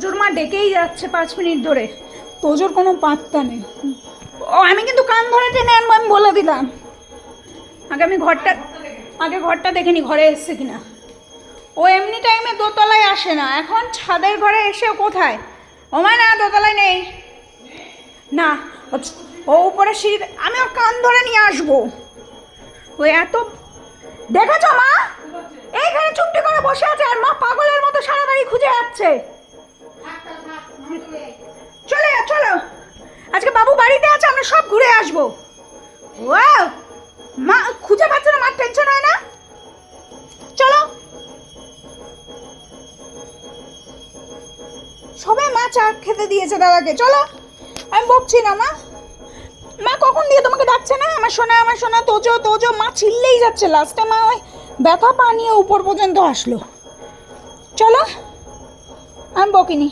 তোজোর মা ডেকেই যাচ্ছে পাঁচ মিনিট ধরে। তোজোর কোনো পাত্তা নেই। ও আমি কিন্তু কান ধরে টেনে আনব আমি বলে দিলাম। আগে আমি ঘরটা আগে ঘরটা দেখে নি ঘরে এসছে কিনা। ও এমনি টাইমে দোতলায় আসে না। এখন ছাদের ঘরে এসে ও কোথায়? ও মা না দোতলায় নেই। না ও উপরে সিঁড়ি আমি ওর কান ধরে নিয়ে আসব। ও এত দেখেছ মা? এইখানে চুপটি করে বসে আছে আর মা পাগলের মতো সারা বাড়ি খুঁজে যাচ্ছে। চলে চলো। আজকে বাবু বাড়িতে আছে, আমরা সব ঘুরে আসব। মা, খুঁজে পাচ্ছে না, মার টেনশন হয় না? চলো। সবাই মা চা খেতে দিয়েছে দাদাকে, চলো। আমি বকছি না, মা। মা কখন দিয়ে তোমাকে ডাকছে না? আমার সোনা আমার সোনা, তোজো তোজো, মা চিল্লেই যাচ্ছে। লাস্টে মা ওই ব্যথা পা নিয়ে উপর পর্যন্ত আসলো। চলো। আমি বকিনি।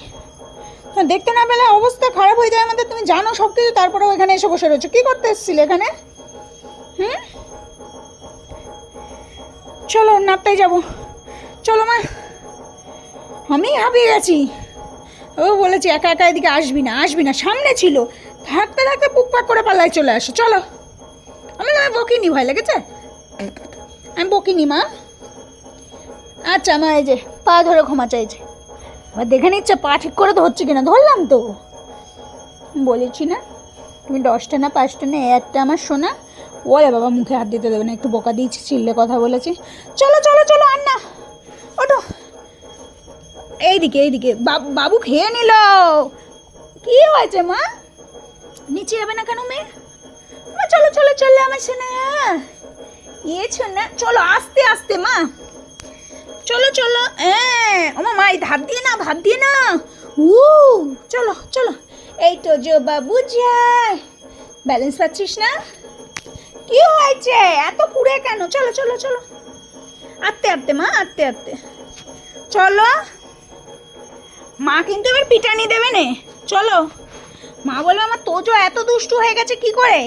দেখতে না পেলে অবস্থা খারাপ হয়ে যায় আমাদের। তুমি জানো সব কিছু তারপরেও এখানে এসে বসে রয়েছো। কী করতে এসেছিলে এখানে? হুম? চলো নাপটাই যাব। চলো মা। আমি হাঁপিয়ে গেছি। ও বলেছি, একা একা এদিকে আসবি না আসবি না। সামনে ছিল। থাকতে থাকতে পুক পাক করে পালায় চলে আসো। চলো। আমি আমি বকিনি ভয় লেগেছে? আমি বকিনি মা। আচ্ছা মা, এই যে, পা ধরে ক্ষমা চাইছে। এবার দেখে নিচ্ছে, পা ঠিক করে হচ্ছে কিনা, ধরলাম তো। বলেছি না, তুমি দশটা না পাঁচটা না একটা আমার শোনা ওরে বাবা, মুখে হাত দিতে দেবে না, একটু বোকা দিয়েছি, চিল্লে কথা বলেছি। চলো চলো চলো আর না ওটো এইদিকে এইদিকে বাবু খেয়ে নিল। কি হয়েছে মা? নিচে যাবে না কেন মেয়ে? চলো চলো চলো, আমার শোনা ইয়ে শোনা চলো, আস্তে আস্তে, মা। চলো চলো। হ্যাঁ ওমা মা, এই ধার দিয়ে না ভাত দিয়ে না। উ, চলো চলো। এই তো জো বাবু যায় ব্যালেন্স পাচ্ছিস না? কি হয়েছে? এত কুড়ে কেন? চলো চলো চলো। আত্তে আত্তে মা আত্তে আত্তে চলো। মা কিন্তু এবার পিটানি দেবে নে। চলো। মা বলবে, আমার তোজো এত দুষ্টু হয়ে গেছে, কি করে?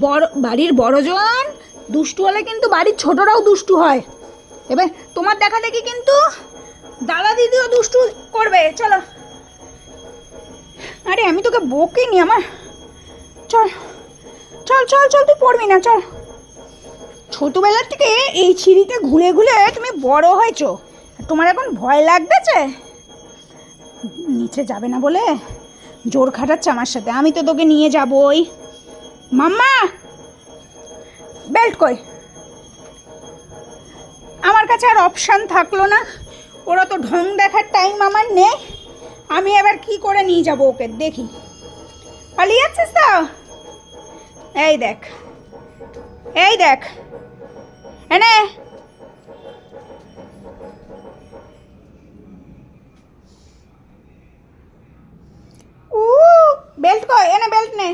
বড়, বাড়ির বড়জন দুষ্টু হলে কিন্তু বাড়ির ছোটরাও দুষ্টু হয়। এবার তোমার দেখা দেখি কিন্তু দাদা দিদিও দুষ্টু করবে, চলো। আরে, আমি তোকে বকিনি আমার। চল চল চল চল, তুই পড়বি না, চল। ছোটবেলার থেকে এই সিঁড়িতে ঘুরে ঘুরে তুমি বড় হয়েছো। তোমার এখন ভয় লাগতেছে? নিচে যাবে না বলে? জোর খাটাচ্ছে আমার সাথে। আমি তো তোকে নিয়ে যাবই। মাম্মা! বেল্ট কই? কাছে আর অপশান থাকল না। ওরা তো ঢং দেখার টাইম আমার নেই। আমি এবার কি করে নিয়ে যাব ওকে? দেখি। পালিয়ে যাচ্ছিস তো? এই দেখ। এই দেখ। এনে উ বেল্ট কই? এনে বেল্ট নে।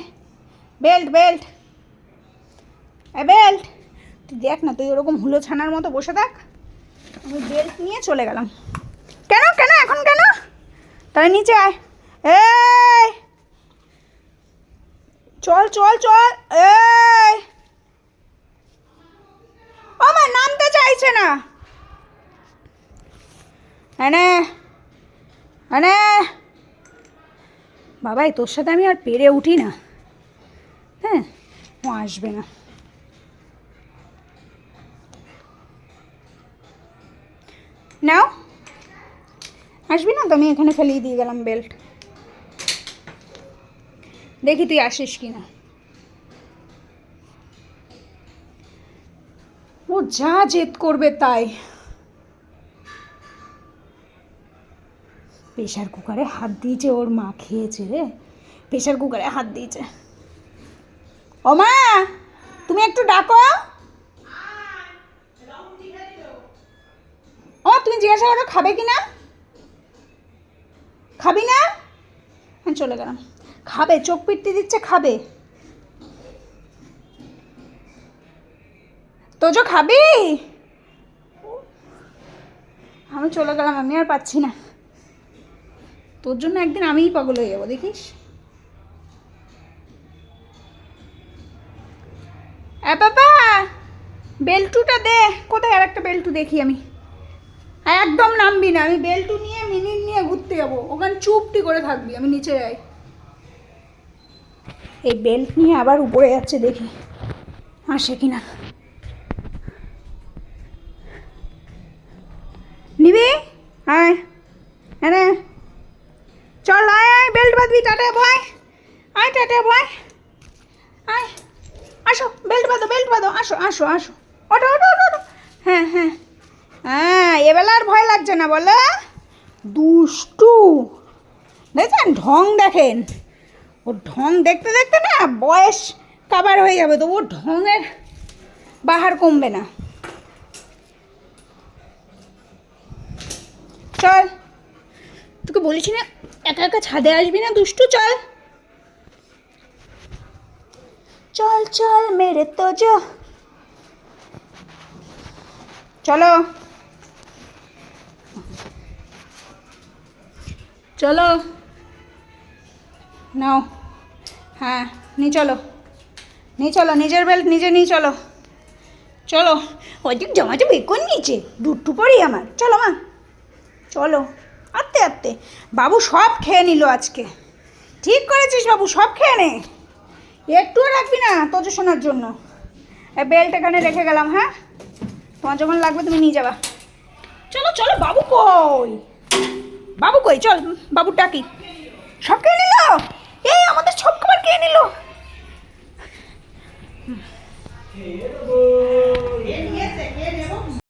বেল্ট বেল্ট এ বেল্ট তুই দেখ না, তুই ওরকম হুলো ছানার মতো বসে থাক। আমি বেল্ট নিয়ে চলে গেলাম। কেন কেন, এখন কেন? তাহলে নিচে আয়। এই! চল চল চল। এই! আমার নামতে চাইছে না। এনে এনে বাবাই, তোর সাথে আমি আর পেরে উঠি না। হ্যাঁ ও আসবে না। নাও। আসবি না তো? আমি এখানে ফেলিয়ে দিয়ে গেলাম বেল্ট দেখি তুই আসিস কি না। ও যা জেদ করবে তাই। প্রেশার কুকারে হাত দিয়েছে ওর মা, খেয়েছে রে। প্রেশার কুকারে হাত দিয়েছে। ও মা, তুমি একটু ডাকো ও করো খাবে কি না? খাবি না? হ্যাঁ চলে গেলাম। খাবে, চোখ পিটতে দিচ্ছে, খাবে। তোজো, খাবি? আমি চলে গেলাম, আমি আর পাচ্ছি না। তোর জন্য একদিন আমিই পাগল হয়ে যাব, দেখিস? বাবা, বেল্টুটা দে। কোথায় আর একটা বেল্টু দেখি আমি? একদম নামবি না, আমি বেল্টু নিয়ে, মিনিট নিয়ে ঘুরতে যাব। ওখানে চুপটি করে থাকবি, আমি নিচে যাই। এই বেল্ট নিয়ে আবার উপরে যাচ্ছে, দেখি। আসে কিনা। নিবি? আয়। হ্যাঁ চল, আয় আয়, বেল্ট বাঁধবি, টাটা ভয় আয়, টাটা ভয় আয়। আসো, বেল্ট বাঁধো বেল্ট বাঁধো। আসো আসো আসো। ওটো ওটো ওটো হ্যাঁ হ্যাঁ। হ্যাঁ এবেলা আর ভয় লাগছে না, বলে। দুষ্টু। দেখছেন? ঢং দেখেন। ওর ঢং দেখতে দেখতে না বয়স কাবার হয়ে যাবে তো ওর ঢঙের বাহার কমবে না। চল। তোকে বলেছি না, একা একা ছাদে আসবি না, দুষ্টু, চল। চল চল, মেরে তো চলো। চলো। নাও। হ্যাঁ নিয়ে চলো। নিয়ে চলো, নিজের বেল্ট নিজে নিয়ে চলো। চলো। ওইদিক জমাতে বেকন নিচে দুট্টু পড়ি আমার। চলো মা। চলো। আত্তে আত্তে বাবু সব খেয়ে নিল আজকে। ঠিক করেছিস বাবু, সব খেয়ে নে। একটুও রাখবি না তোজো শোনার জন্য। এই বেল্ট এখানে রেখে গেলাম হ্যাঁ? তোমার যখন লাগবে তুমি নিয়ে যাবা। চলো চলো, বাবু কই? বাবু কই? চল বাবু ডাকি। সব কে নিল? এই আমাদের সব খাবার কে নিল।